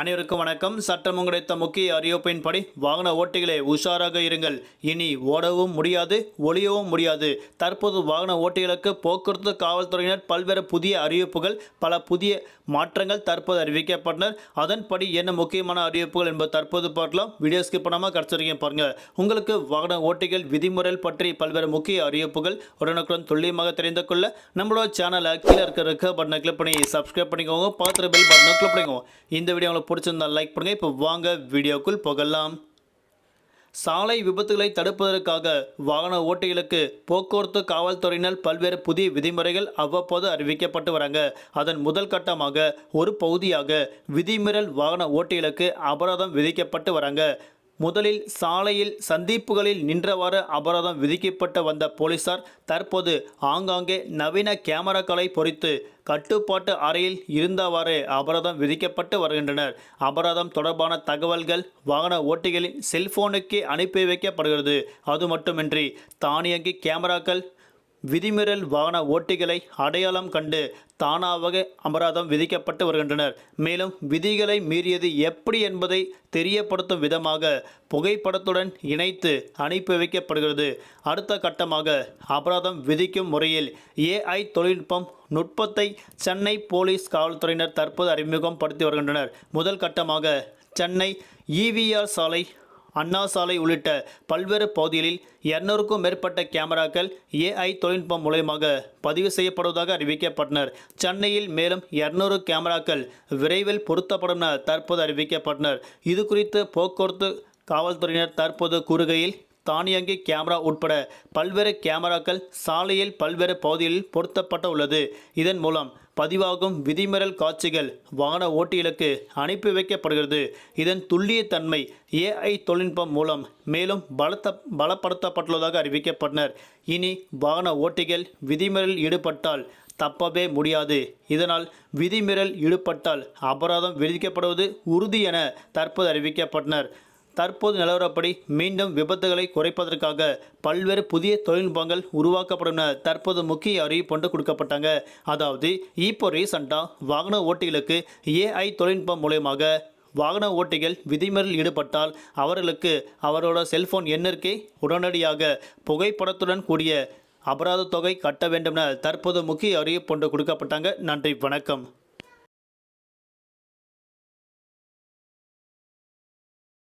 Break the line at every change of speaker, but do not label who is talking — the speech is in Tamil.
அனைவருக்கும் வணக்கம். சட்டம் கிடைத்த முக்கிய அறிவிப்பின்படி வாகன ஓட்டிகளே உஷாராக இருங்கள். இனி ஓடவும் முடியாது ஒளியவும் முடியாது. தற்போது வாகன ஓட்டிகளுக்கு போக்குவரத்து காவல்துறையினர் பல்வேறு புதிய அறிவிப்புகள் பல புதிய மாற்றங்கள் தற்போது அறிவிக்கப்பட்டனர் அதன்படி என்ன முக்கியமான அறிவிப்புகள் என்பது தற்போது பார்க்கலாம். வீடியோ ஸ்கிப் பண்ணாமல் கிடச்சிருக்கீங்க உங்களுக்கு வாகன ஓட்டிகள் விதிமுறைகள் பற்றி பல்வேறு முக்கிய அறிவிப்புகள் உடனுக்குடன் துல்லியமாக தெரிந்து கொள்ள நம்மளோட சேனலை கீழே இருக்க இருக்க பட்டனை கிளிக் பண்ணி சப்ஸ்கிரைப் பண்ணிக்கோங்க. பார்த்துட்டு பெல் பட்டனை கிளிக் பண்ணிக்கோங்க. இந்த வீடியோ பிடிச்சிருந்தா லைக் பண்ணுங்கள் இப்போ வாங்க வீடியோக்குள் போகலாம். சாலை விபத்துகளை தடுப்பதற்காக வாகன ஓட்டிகளுக்கு போக்குவரத்து காவல்துறையினர் பல்வேறு புதிய விதிமுறைகள் அவ்வப்போது அறிவிக்கப்பட்டு வராங்க. அதன் முதல் கட்டமாக ஒரு பகுதியாக விதிமீறல் வாகன ஓட்டிகளுக்கு அபராதம் விதிக்கப்பட்டு வராங்க. முதலில் சாலையில் சந்திப்புகளில் நின்றவாறு அபராதம் விதிக்கப்பட்டு வந்த போலீசார் தற்போது ஆங்காங்கே நவீன கேமராக்களை பொறித்து கட்டுப்பாட்டு அறையில் இருந்தவாறு அபராதம் விதிக்கப்பட்டு வருகின்றனர். அபராதம் தொடர்பான தகவல்கள் வாகன ஓட்டிகளின் செல்போனுக்கே அனுப்பி வைக்கப்படுகிறது. அது மட்டுமின்றி தானியங்கி கேமராக்கள் விதிமீறல் வாகன ஓட்டிகளை அடையாளம் கண்டு தானாக அபராதம் விதிக்கப்பட்டு வருகின்றனர். மேலும் விதிகளை மீறியது எப்படி என்பதை தெரியப்படுத்தும் விதமாக புகைப்படத்துடன் இணைத்து அனுப்பி வைக்கப்படுகிறது. அடுத்த கட்டமாக அபராதம் விதிக்கும் முறையில் ஏஐ தொழில்நுட்பம் நுட்பத்தை சென்னை போலீஸ் காவல்துறையினர் தற்போது அறிமுகப்படுத்தி வருகின்றனர். முதல் கட்டமாக சென்னை இவிஆர் சாலை அண்ணா சாலை உள்ளிட்ட பல்வேறு பகுதிகளில் இருநூறுக்கும் மேற்பட்ட கேமராக்கள் ஏஐ தொழில்நுட்பம் மூலயமாக பதிவு செய்யப்படுவதாக அறிவிக்கப்பட்டனர். சென்னையில் மேலும் இருநூறு கேமராக்கள் விரைவில் பொருத்தப்படும் என தற்போது அறிவிக்கப்பட்டனர். இது குறித்து போக்குவரத்து காவல்துறையினர் தற்போது கூறுகையில் தானியங்கி கேமரா உட்பட பல்வேறு கேமராக்கள் சாலையில் பல்வேறு பகுதிகளில் பொருத்தப்பட்ட உள்ளது இதன் மூலம் பதிவாகும் விதிமீறல் காட்சிகள் வாகன ஓட்டிகளுக்கு அனுப்பி வைக்கப்படுகிறது. இதன் துல்லியத்தன்மை ஏஐ தொழில்நுட்பம் மூலம் மேலும் பலத்த பலப்படுத்தப்பட்டுள்ளதாக அறிவிக்கப்பட்டனர். இனி வாகன ஓட்டிகள் விதிமீறலில் ஈடுபட்டால் தப்பவே முடியாது. இதனால் விதிமீறல் ஈடுபட்டால் அபராதம் விதிக்கப்படுவது உறுதி என தற்போது அறிவிக்கப்பட்டனர். தற்போது நிலவரப்படி மீண்டும் விபத்துகளை குறைப்பதற்காக பல்வேறு புதிய தொழில்நுட்பங்கள் உருவாக்கப்படும் என தற்போது முக்கிய அறிவிப்பு ஒன்று கொடுக்கப்பட்டாங்க. அதாவது இப்போ ரீசண்டாக வாகன ஓட்டிகளுக்கு ஏஐ தொழில்நுட்பம் மூலயமாக வாகன ஓட்டிகள் விதிமுறையில் ஈடுபட்டால் அவர்களுக்கு அவரோட செல்போன் எண்ணிற்கே உடனடியாக புகைப்படத்துடன் கூடிய அபராத தொகை கட்ட வேண்டும் என தற்போது முக்கிய அறிவிப்பு ஒன்று கொடுக்கப்பட்டாங்க. நன்றி வணக்கம்.